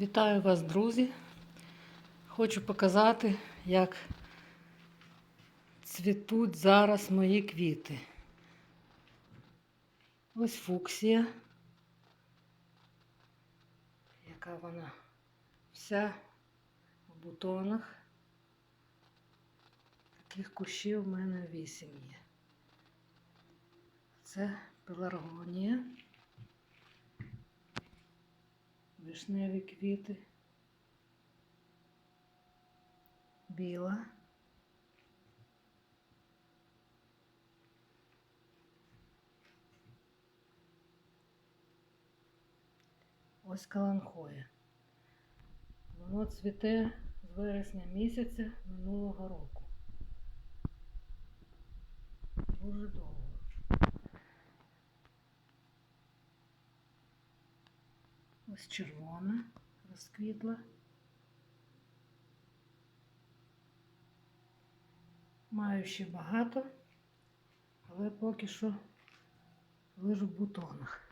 Вітаю вас, друзі! Хочу показати, як цвітуть зараз мої квіти. Ось фуксія, яка вона вся в бутонах. Таких кущів в мене вісім є. Це пеларгонія. Вишневі квіти, біла, ось каланхоя. Воно цвіте з вересня місяця минулого року. Дуже довго. Ось червона розквітла. Маю ще багато, але поки що лежу в бутонах.